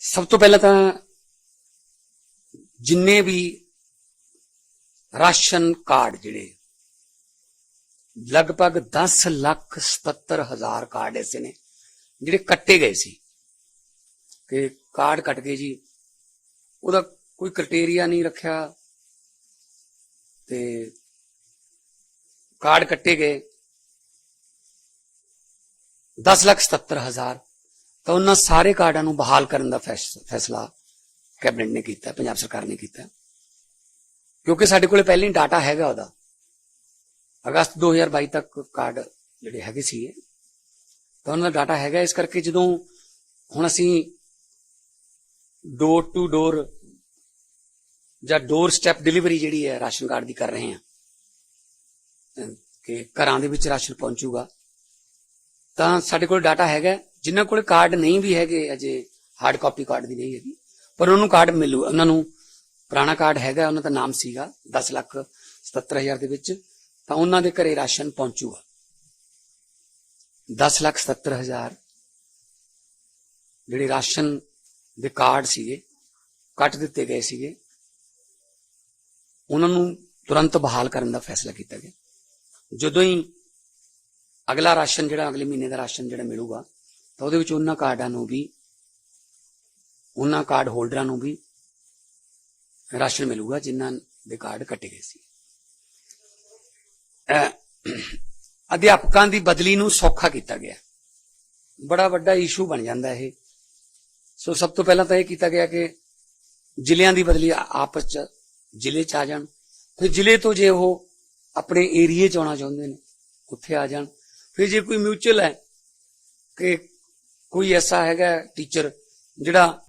ਸਭ ਤੋਂ ਪਹਿਲਾਂ ਤਾਂ ਜਿੰਨੇ ਵੀ ਰਾਸ਼ਨ ਕਾਰਡ ਜਿਹੜੇ, ਲਗਭਗ 10 ਲੱਖ 77 ਹਜ਼ਾਰ ਕਾਰਡ ਐਸੇ ਨੇ, ਜਿਹੜੇ ਕੱਟੇ ਗਏ ਸੀ। ਕਿ ਕਾਰਡ ਕੱਟ ਗਏ ਜੀ, ਉਹਦਾ ਕੋਈ ਕ੍ਰਾਈਟੇਰੀਆ ਨਹੀਂ ਰੱਖਿਆ ਤੇ ਕਾਰਡ ਕੱਟੇ ਗਏ। 10 ਲੱਖ 77 ਹਜ਼ਾਰ ਤਾਂ ਉਹਨਾਂ ਸਾਰੇ ਕਾਰਡਾਂ ਨੂੰ ਬਹਾਲ ਕਰਨ ਦਾ ਫੈਸ- ਫੈਸਲਾ ਕੈਬਨਿਟ ਨੇ ਕੀਤਾ, ਪੰਜਾਬ ਸਰਕਾਰ ਨੇ ਕੀਤਾ। ਕਿਉਂਕਿ ਸਾਡੇ ਕੋਲੇ ਪਹਿਲਾਂ ਹੀ ਡਾਟਾ ਹੈਗਾ ਉਹਦਾ। ਅਗਸਤ 2022 ਤੱਕ ਕਾਰਡ ਜਿਹੜੇ ਹੈਗੇ ਸੀ ਤਾਂ ਉਹਨਾਂ ਦਾ ਡਾਟਾ ਹੈਗਾ, ਇਸ ਕਰਕੇ ਜਦੋਂ ਹੁਣ ਅਸੀਂ ਡੋਰ ਟੂ ਡੋਰ ਜਾਂ ਡੋਰ ਸਟੈਪ ਡਿਲੀਵਰੀ ਜਿਹੜੀ ਹੈ, ਰਾਸ਼ਨ ਕਾਰਡ ਦੀ ਕਰ ਰਹੇ ਹਾਂ। ਕਿ ਘਰਾਂ ਦੇ ਵਿੱਚ ਰਾਸ਼ਨ ਪਹੁੰਚੂਗਾ। ਤਾਂ ਸਾਡੇ ਕੋਲ ਡਾਟਾ ਹੈਗਾ ਜਿਨ੍ਹਾਂ ਕੋਲ ਕਾਰਡ ਨਹੀਂ ਵੀ ਹੈਗੇ, ਅਜੇ ਹਾਰਡ ਕਾਪੀ ਕਾਰਡ ਦੀ ਨਹੀਂ ਹੈਗੀ, ਪਰ ਉਹਨੂੰ ਕਾਰਡ ਮਿਲੂ। ਉਹਨਾਂ ਨੂੰ ਪੁਰਾਣਾ ਕਾਰਡ ਹੈਗਾ, ਉਹਨਾਂ ਦਾ ਨਾਮ ਸੀਗਾ 10 ਲੱਖ 77000 ਦੇ ਵਿੱਚ, ਤਾਂ ਉਹਨਾਂ ਦੇ ਘਰੇ ਰਾਸ਼ਨ ਪਹੁੰਚੂਗਾ। 10 ਲੱਖ 77000 ਜਿਹੜੇ ਰਾਸ਼ਨ ਦੇ ਕਾਰਡ ਸੀਗੇ, ਕੱਟ ਦਿੱਤੇ ਗਏ ਸੀਗੇ, ਉਹਨਾਂ ਨੂੰ ਤੁਰੰਤ ਬਹਾਲ ਕਰਨ ਦਾ ਫੈਸਲਾ ਕੀਤਾ ਗਿਆ। ਜਦੋਂ ਹੀ ਅਗਲਾ ਰਾਸ਼ਨ ਜਿਹੜਾ, ਅਗਲੇ ਮਹੀਨੇ ਦਾ ਰਾਸ਼ਨ ਜਿਹੜਾ ਮਿਲੂਗਾ ਤਾਂ ਉਹਦੇ ਵਿੱਚ ਉਹਨਾਂ ਕਾਰਡਾਂ ਨੂੰ ਵੀ, ਉਹਨਾਂ ਕਾਰਡ ਹੋਲਡਰਾਂ ਨੂੰ ਵੀ ਰਾਸ਼ਨ ਮਿਲੂਗਾ ਜਿਨ੍ਹਾਂ ਦੇ ਕਾਰਡ ਕੱਟੇ ਗਏ ਸੀ। ਅਧਿਆਪਕਾਂ ਦੀ ਬਦਲੀ ਨੂੰ ਸੌਖਾ ਕੀਤਾ ਗਿਆ। ਬੜਾ ਵੱਡਾ ਇਸ਼ੂ ਬਣ ਜਾਂਦਾ ਇਹ। ਸੋ ਸਭ ਤੋਂ ਪਹਿਲਾਂ ਤਾਂ ਇਹ ਕੀਤਾ ਗਿਆ ਕਿ ਜ਼ਿਲ੍ਹਿਆਂ ਦੀ ਬਦਲੀ ਆਪਸ ਚ ਜ਼ਿਲ੍ਹੇ ਚ ਆ ਜਾਣ। ਫਿਰ ਜ਼ਿਲ੍ਹੇ ਤੋਂ ਜੇ ਉਹ ਆਪਣੇ ਏਰੀਏ ਚ ਆਉਣਾ ਚਾਹੁੰਦੇ ਨੇ, ਉੱਥੇ ਆ ਜਾਣ। ਫਿਰ ਜੇ ਕੋਈ ਮਿਊਚੁਅਲ ਹੈ ਕਿ ਕੋਈ ਐਸਾ ਹੈਗਾ ਟੀਚਰ ਜਿਹੜਾ